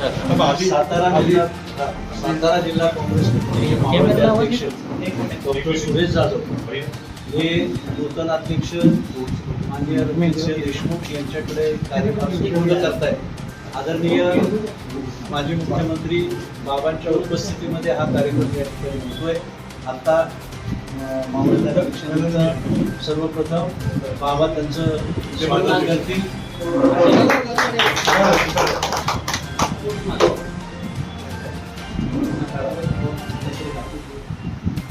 सातारा जिल्हा सातारा जिल्हा काँग्रेस डॉक्टर सुरेश जाधव. हे नूतन अध्यक्ष माननीय रमेश देशमुख यांच्याकडे कार्यभार सुपूर्द करताय आदरणीय माजी मुख्यमंत्री बाबांच्या उपस्थितीमध्ये हा कार्यक्रम या ठिकाणी होतोय. आता अध्यक्षांचा सर्वप्रथम बाबा त्यांचं स्वागत करतील.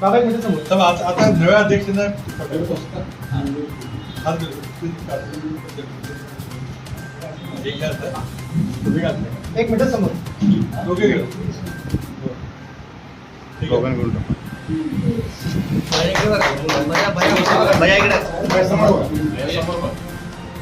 बाबा एक मिनिट समोर. तर आता आता नव्या अध्यक्षांना. एक घ्या आता. तुम्ही घ्या आता. एक मिनिट समोर दोघे घ्या. ठीक आहे.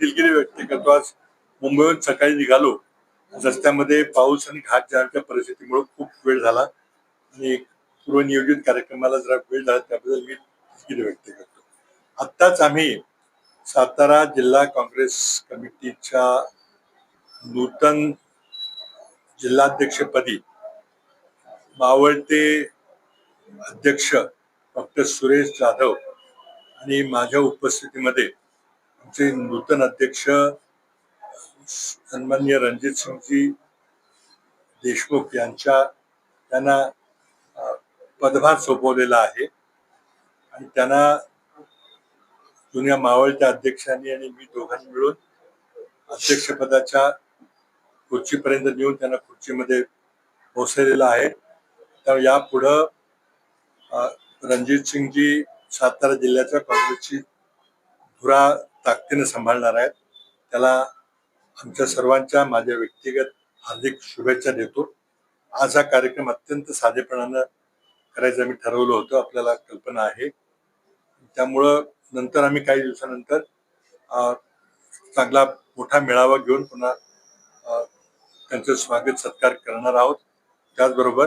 दिलगिरी व्यक्त करतो. आज मुंबईहून सकाळी निघालो. रस्त्यामध्ये पाऊस आणि घाट जाण्याच्या परिस्थितीमुळे खूप वेळ झाला. आणि पूर्वनियोजित कार्यक्रमाला जरा वेळ झाला त्याबद्दल मी दिलगिरी व्यक्त करतो. आत्ताच आम्ही सातारा जिल्हा काँग्रेस कमिटीच्या नूतन जिल्हाध्यक्षपदी मावळते अध्यक्ष डॉक्टर सुरेश जाधव आणि माझ्या उपस्थितीमध्ये आमचे नूतन अध्यक्ष सन्मान्य रणजित सिंगजी देशमुख यांच्या त्यांना पदभार सोपवलेला आहे. आणि त्यांना जुन्या मावळत्या अध्यक्षांनी आणि मी दोघांनी मिळून अध्यक्षपदाच्या खुर्चीपर्यंत नेऊन त्यांना खुर्चीमध्ये पोहोचलेला आहे. तर यापुढं रणजित सिंगजी सातारा जिल्ह्याच्या काँग्रेसची धुरा ताकदीने सांभाळणार आहेत. त्याला आमच्या सर्वांच्या माझ्या व्यक्तिगत हार्दिक शुभेच्छा देतो. आज हा कार्यक्रम अत्यंत साधेपणानं करायचं मी ठरवलं होतं. आपल्याला कल्पना आहे. त्यामुळं नंतर आम्ही काही दिवसानंतर चांगला मोठा मेळावा घेऊन पुन्हा त्यांचं स्वागत सत्कार करणार आहोत. त्याचबरोबर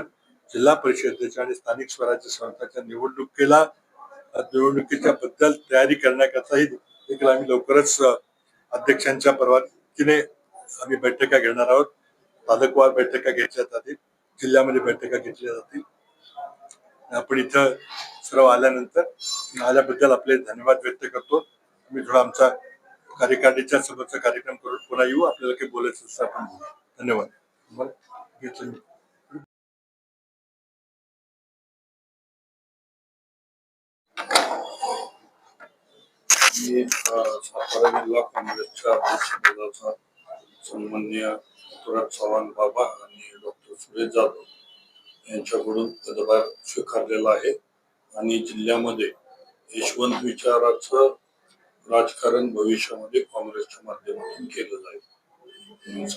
जिल्हा परिषदेच्या आणि स्थानिक स्वराज्य संस्थांच्या निवडणुकीला निवडणुकीच्या बद्दल तयारी करण्याकरताही देखील आम्ही लवकरच अध्यक्षांच्या परवानगीने आम्ही बैठका घेणार आहोत. तालुकवार बैठका घेतल्या जातील जिल्ह्यामध्ये बैठका घेतल्या जातील. आपण इथं सर्व आल्यानंतर आल्याबद्दल आपले धन्यवाद व्यक्त करतो. मी थोडा आमचा कार्यकारिणीच्या सोबतचा कार्यक्रम करून पुन्हा येऊ. आपल्याला काही बोलायचं असं आपण बोलू. धन्यवाद घेतलं मी. मी सातारा जिल्हा काँग्रेसच्या अध्यक्षपदाचा सन्मान्य पृथ्वीराज चव्हाण बाबा आणि डॉक्टर सुरेश जाधव यांच्याकडून पदभार स्वीकारलेला आहे आणि जिल्ह्यामध्ये यशवंत विचाराचं राजकारण भविष्यामध्ये काँग्रेसच्या माध्यमातून केलं जाईल